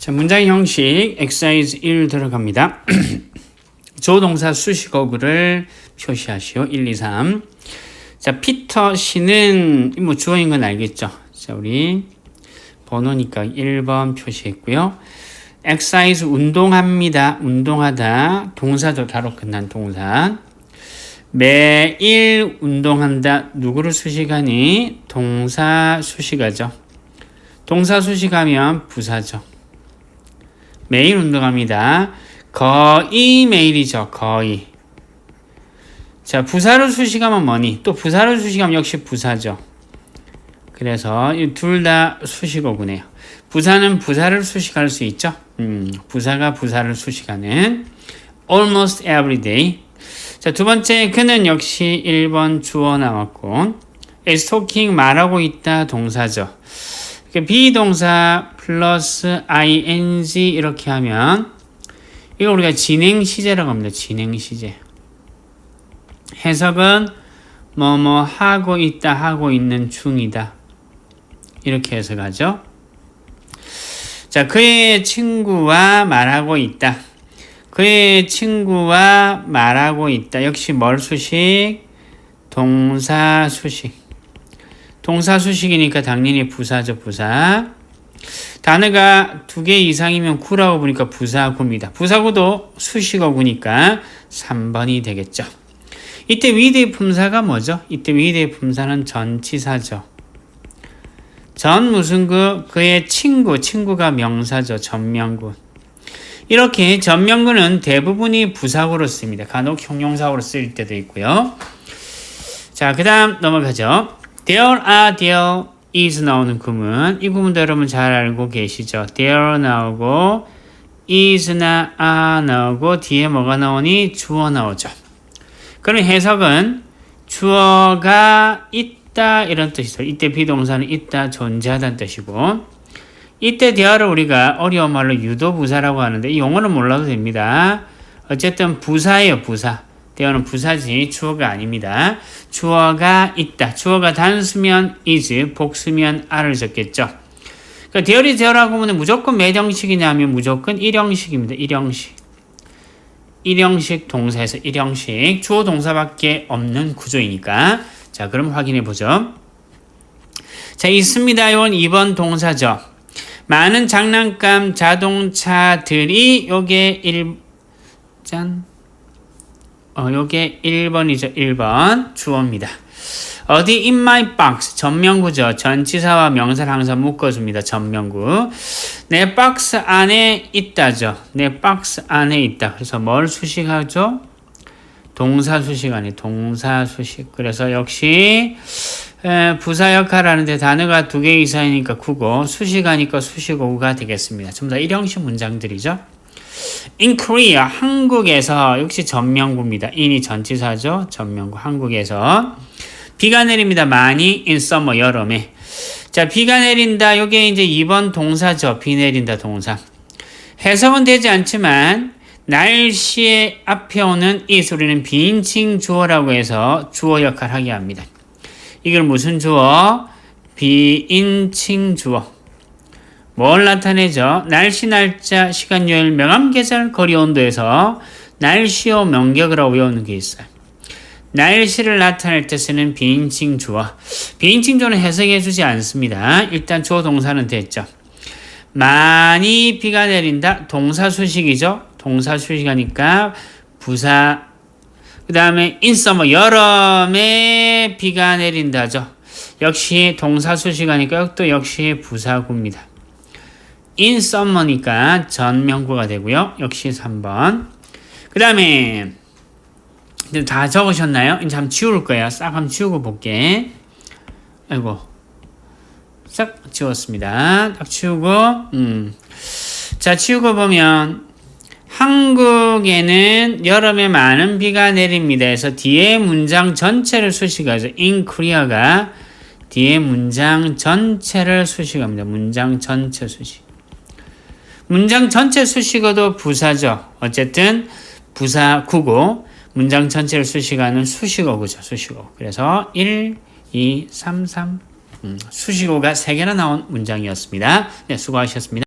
자, 문장 형식 exercise 1 들어갑니다. 조동사 수식어구를 표시하시오. 1, 2, 3. 자, 피터 씨는 뭐 주어인 건 알겠죠? 자, 우리 번호니까 1번 표시했고요. exercise 운동합니다. 운동하다. 동사도 다로 끝난 동사. 매일 운동한다. 누구를 수식하니? 동사 수식하죠. 동사 수식하면 부사죠. 매일 운동합니다. 거의 매일이죠. 거의. 자, 부사를 수식하면 뭐니? 또 부사를 수식하면 역시 부사죠. 그래서 둘 다 수식어구네요. 부사는 부사를 수식할 수 있죠. 음, 부사가 부사를 수식하는 almost every day. 자, 두 번째 그는 역시 1번 주어 나왔고 is talking 말하고 있다 동사죠. 비동사 플러스 ing 이렇게 하면 이거 우리가 진행 시제라고 합니다. 진행 시제. 해석은 뭐 뭐 하고 있다 하고 있는 중이다. 이렇게 해석하죠. 자, 그의 친구와 말하고 있다. 그의 친구와 말하고 있다. 역시 뭘 수식? 동사 수식. 동사 수식이니까 당연히 부사죠, 부사. 단어가 두 개 이상이면 구라고 보니까 부사구입니다. 부사구도 수식어구니까 3번이 되겠죠. 이때 위대의 품사가 뭐죠? 이때 위대의 품사는 전치사죠. 전 무슨 그 그의 친구, 친구가 명사죠. 전명구. 이렇게 전명구는 대부분이 부사구로 씁니다. 간혹 형용사구로 쓸 때도 있고요. 자, 그 다음 넘어가죠. There are, there is 나오는 구문. 이 구문도 여러분 잘 알고 계시죠? There 나오고 is나 are 나오고 뒤에 뭐가 나오니? 주어 나오죠. 그럼 해석은 주어가 있다 이런 뜻이죠. 이때 비동사는 있다, 존재하다는 뜻이고 이때 대화를 우리가 어려운 말로 유도부사라고 하는데 이 용어는 몰라도 됩니다. 어쨌든 부사예요, 부사. 대어는 부사지 주어가 아닙니다. 주어가 있다. 주어가 단수면 is, 복수면 are를 적겠죠. 그러니까 대어리 대어라고 하면 무조건 몇 형식이냐면 무조건 일형식입니다. 일형식. 일형식 동사에서 일형식 주어 동사밖에 없는 구조이니까 자 그럼 확인해 보죠. 자 있습니다. 이건 2번 동사죠. 많은 장난감 자동차들이 요게 1짠 어, 요게 1번이죠. 1번 주어입니다. 어디 in my box 전명구죠. 전치사와 명사를 항상 묶어줍니다. 전명구. 내 박스 안에 있다죠. 내 박스 안에 있다. 그래서 뭘 수식하죠? 동사 수식 아니 동사 수식. 그래서 역시 에, 부사 역할을 하는데 단어가 두 개 이상이니까 구고 수식하니까 수식어구가 되겠습니다. 전부 다 일형식 문장들이죠. In Korea, 한국에서 역시 전명구입니다. in이 전치사죠. 전명구 한국에서 비가 내립니다. 많이 in summer 여름에. 자, 비가 내린다. 요게 이제 2번 동사죠. 비 내린다 동사. 해석은 되지 않지만 날씨의 앞에 오는 이 소리는 비인칭 주어라고 해서 주어 역할을 하게 합니다. 이걸 무슨 주어? 비인칭 주어. 뭘 나타내죠? 날씨, 날짜, 시간, 요일, 명암, 계절, 거리, 온도에서 날씨어 명격이라고 외우는 게 있어요. 날씨를 나타낼 때 쓰는 비인칭 주어. 비인칭 주어는 해석해 주지 않습니다. 일단 주어 동사는 됐죠. 많이 비가 내린다. 동사 수식이죠. 동사 수식하니까 부사. 그 다음에 summer 여름에 비가 내린다죠. 역시 동사 수식하니까 또 역시 부사구입니다. In summer니까 전명구가 되고요. 역시 3번. 그 다음에 다 적으셨나요? 이제 한번 지울 거예요. 싹 한번 지우고 볼게. 아이고. 싹 지웠습니다. 딱 치우고, 음. 자, 치우고 보면, 한국에는 여름에 많은 비가 내립니다. 해서 뒤에 문장 전체를 수식하죠. in Korea가 뒤에 문장 전체를 수식합니다. 문장 전체 수식. 문장 전체 수식어도 부사죠. 어쨌든 부사구고 문장 전체를 수식하는 수식어구죠. 수식어. 그래서 1, 2, 3, 3 음, 수식어가 3개나 나온 문장이었습니다. 네, 수고하셨습니다.